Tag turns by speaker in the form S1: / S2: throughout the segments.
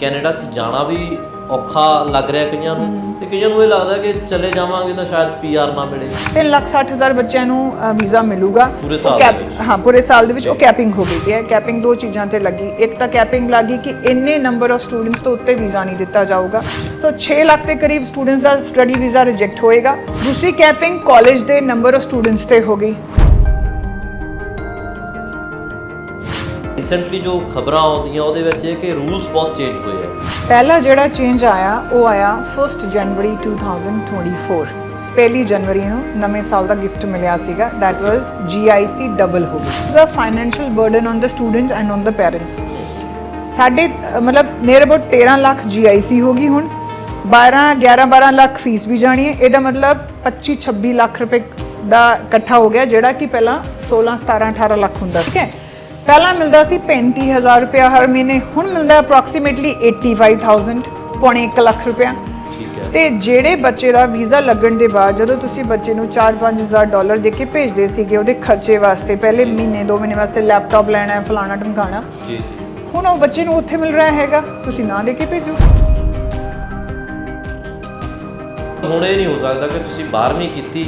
S1: Canada 'ਚ ਜਾਣਾ ਵੀ ਔਖਾ ਲੱਗ ਰਿਹਾ ਕਈਆਂ ਨੂੰ ਤੇ ਕਈਆਂ ਨੂੰ ਇਹ ਲੱਗਦਾ ਕਿ ਚਲੇ ਜਾਵਾਂਗੇ ਤਾਂ ਸ਼ਾਇਦ ਪੀਆਰ ਨਾ ਮਿਲੇ।
S2: 3 ਲੱਖ 60 ਹਜ਼ਾਰ ਬੱਚਿਆਂ ਨੂੰ ਵੀਜ਼ਾ ਮਿਲੂਗਾ।
S1: ਪੂਰੇ ਸਾਲ ਦੇ ਵਿੱਚ।
S2: ਹਾਂ ਪੂਰੇ ਸਾਲ ਦੇ ਵਿੱਚ ਉਹ ਕੈਪਿੰਗ ਹੋ ਗਈ ਹੈ। ਕੈਪਿੰਗ ਦੋ ਚੀਜ਼ਾਂ ਤੇ ਲੱਗੀ। ਇੱਕ ਤਾਂ ਕੈਪਿੰਗ ਲੱਗੀ ਕਿ ਇੰਨੇ ਨੰਬਰ ਆਫ ਸਟੂਡੈਂਟਸ ਤੋਂ ਉੱਤੇ ਵੀਜ਼ਾ ਨਹੀਂ ਦਿੱਤਾ ਜਾਊਗਾ। ਸੋ 6 ਲੱਖ ਦੇ ਕਰੀਬ ਸਟੂਡੈਂਟਸ ਦਾ ਸਟੱਡੀ ਵੀਜ਼ਾ ਰਿਜੈਕਟ ਹੋਏਗਾ। ਦੂਸਰੀ ਕੈਪਿੰਗ ਕਾਲਜ ਦੇ ਨੰਬਰ ਆਫ ਸਟੂਡੈਂਟਸ ਤੇ ਹੋ ਗਈ।
S1: ਰੀਸੈਂਟਲੀ ਜੋ ਖਬਰਾਂ ਆਉਂਦੀਆਂ ਉਹਦੇ ਵਿੱਚ ਇਹ ਕਿ ਰੂਲਸ ਬਹੁਤ ਚੇਂਜ ਹੋਏ ਆ।
S2: ਪਹਿਲਾ ਜਿਹੜਾ ਚੇਂਜ ਆਇਆ, ਉਹ ਆਇਆ 1 ਜਨਵਰੀ 2024 ਪਹਿਲੀ ਜਨਵਰੀ ਨੂੰ ਨਵੇਂ ਸਾਲ ਦਾ ਗਿਫਟ ਮਿਲਿਆ ਸੀਗਾ, that was GIC ਡਬਲ ਹੋ ਗਈ। It's a financial burden on the students and on the parents ਸਾਡੇ, ਮਤਲਬ ਨੀਅਰ ਅਬਾਊਟ 13 ਲੱਖ GIC ਹੋ ਗਈ ਹੁਣ। 12 11 12 ਲੱਖ ਫੀਸ ਵੀ ਜਾਣੀ ਹੈ। ਇਹਦਾ ਮਤਲਬ 25 26 ਲੱਖ ਰੁਪਏ ਦਾ ਇਕੱਠਾ ਹੋ ਗਿਆ, ਜਿਹੜਾ ਕਿ ਪਹਿਲਾਂ 16 17 18 ਲੱਖ ਹੁੰਦਾ ਠੀਕ ਹੈ? ਪਹਿਲਾਂ ਮਿਲਦਾ ਸੀ 35000 ਰੁਪਏ ਹਰ ਮਹੀਨੇ ਹੁਣ ਮਿਲਦਾ ਅਪਰੋਕਸੀਮੇਟਲੀ 85000 ਪੌਣੇ 1 ਲੱਖ ਰੁਪਏ
S1: ਠੀਕ ਹੈ।
S2: ਤੇ ਜਿਹੜੇ ਬੱਚੇ ਦਾ ਵੀਜ਼ਾ ਲੱਗਣ ਦੇ ਬਾਅਦ ਜਦੋਂ ਤੁਸੀਂ ਬੱਚੇ ਨੂੰ 4-5000 ਡਾਲਰ ਦੇ ਕੇ ਭੇਜਦੇ ਸੀਗੇ ਉਹਦੇ ਖਰਚੇ ਵਾਸਤੇ ਪਹਿਲੇ ਮਹੀਨੇ ਦੋ ਮਹੀਨੇ ਵਾਸਤੇ ਲੈਪਟਾਪ ਲੈਣਾ ਹੈ ਫਲਾਣਾ ਢਮਕਾਣਾ
S1: ਜੀ ਜੀ।
S2: ਹੁਣ ਉਹ ਬੱਚੇ ਨੂੰ ਉੱਥੇ ਮਿਲ ਰਿਹਾ ਹੈਗਾ। ਤੁਸੀਂ ਨਾ ਦੇ ਕੇ ਭੇਜੋ।
S1: ਹੁਣ ਇਹ ਨਹੀਂ ਹੋ ਸਕਦਾ ਕਿ ਤੁਸੀਂ 12ਵੀਂ ਕੀਤੀ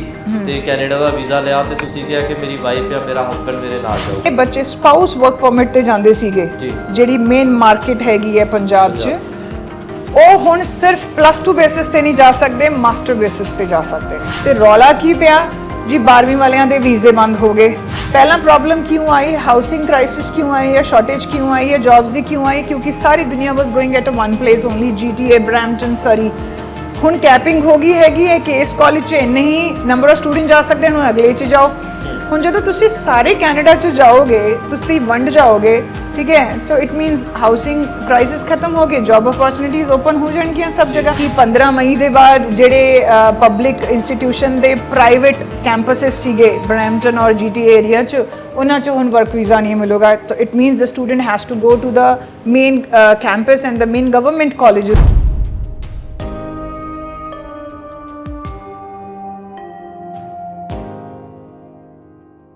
S1: ਤੇ ਕੈਨੇਡਾ ਦਾ ਵੀਜ਼ਾ ਲਿਆ ਤੇ ਤੁਸੀਂ ਕਿਹਾ ਕਿ ਮੇਰੀ ਵਾਈਫ ਜਾਂ ਮੇਰਾ ਹਸਬੰਡ ਮੇਰੇ ਨਾਲ ਜਾਊ।
S2: ਇਹ ਬੱਚੇ ਸਪਾਊਸ ਵਰਕ ਪਰਮਿਟ ਤੇ ਜਾਂਦੇ ਸੀਗੇ। ਜਿਹੜੀ ਮੇਨ ਮਾਰਕੀਟ ਹੈਗੀ ਹੈ ਪੰਜਾਬ 'ਚ ਉਹ ਹੁਣ ਸਿਰਫ ਪਲੱਸ 2 ਬੇਸਿਸ ਤੇ ਨਹੀਂ ਜਾ ਸਕਦੇ ਮਾਸਟਰ ਬੇਸਿਸ ਤੇ ਜਾ ਸਕਦੇ ਤੇ ਰੌਲਾ ਕੀ ਪਿਆ? ਜੀ 12ਵੀਂ ਵਾਲਿਆਂ ਦੇ ਵੀਜ਼ੇ ਬੰਦ ਹੋ ਗਏ। ਪਹਿਲਾਂ ਪ੍ਰੋਬਲਮ ਕਿਉਂ ਆਈ? ਹਾਊਸਿੰਗ ਕ੍ਰਾਈਸਿਸ ਕਿਉਂ ਆਈ ਹੈ? ਸ਼ਾਰਟੇਜ ਕਿਉਂ ਆਈ ਹੈ? ਜੌਬਸ ਦੀ ਕਿਉਂ ਆਈ? ਕਿਉਂਕਿ ਸਾਰੀ ਦੁਨੀਆ was going at a one place only GTA Brampton Surrey ਹੁਣ ਕੈਪਿੰਗ ਹੋ ਗਈ ਹੈਗੀ ਹੈ ਕਿ ਇਸ ਕਾਲਜ 'ਚ ਇੰਨੇ ਹੀ ਨੰਬਰ ਆਫ ਸਟੂਡੈਂਟ ਜਾ ਸਕਦੇ ਹਨ, ਹੁਣ ਅਗਲੇ 'ਚ ਜਾਓ। ਹੁਣ ਜਦੋਂ ਤੁਸੀਂ ਸਾਰੇ ਕੈਨੇਡਾ 'ਚ ਜਾਓਗੇ, ਤੁਸੀਂ ਵੰਡ ਜਾਓਗੇ, ਠੀਕ ਹੈ? So it means housing crisis ਖਤਮ ਹੋ ਗਏ ਜੌਬ ਅਪੋਰਚੁਨਿਟੀਜ਼ ਓਪਨ ਹੋ ਜਾਣਗੀਆਂ ਸਭ ਜਗ੍ਹਾ। ਕਿ 15 ਮਈ ਦੇ ਬਾਅਦ ਜਿਹੜੇ ਪਬਲਿਕ ਇੰਸਟੀਟਿਊਸ਼ਨ ਦੇ ਪ੍ਰਾਈਵੇਟ ਕੈਂਪਸਸ ਸੀਗੇ ਬ੍ਰੈਂਪਟਨ ਔਰ ਜੀਟੀ ਏਰੀਆ 'ਚ, ਉਹਨਾਂ 'ਚ ਹੁਣ ਵਰਕ ਵੀਜ਼ਾ ਨਹੀਂ ਮਿਲੂਗਾ। ਤਾਂ it means the student has to go to the main campus and the main government college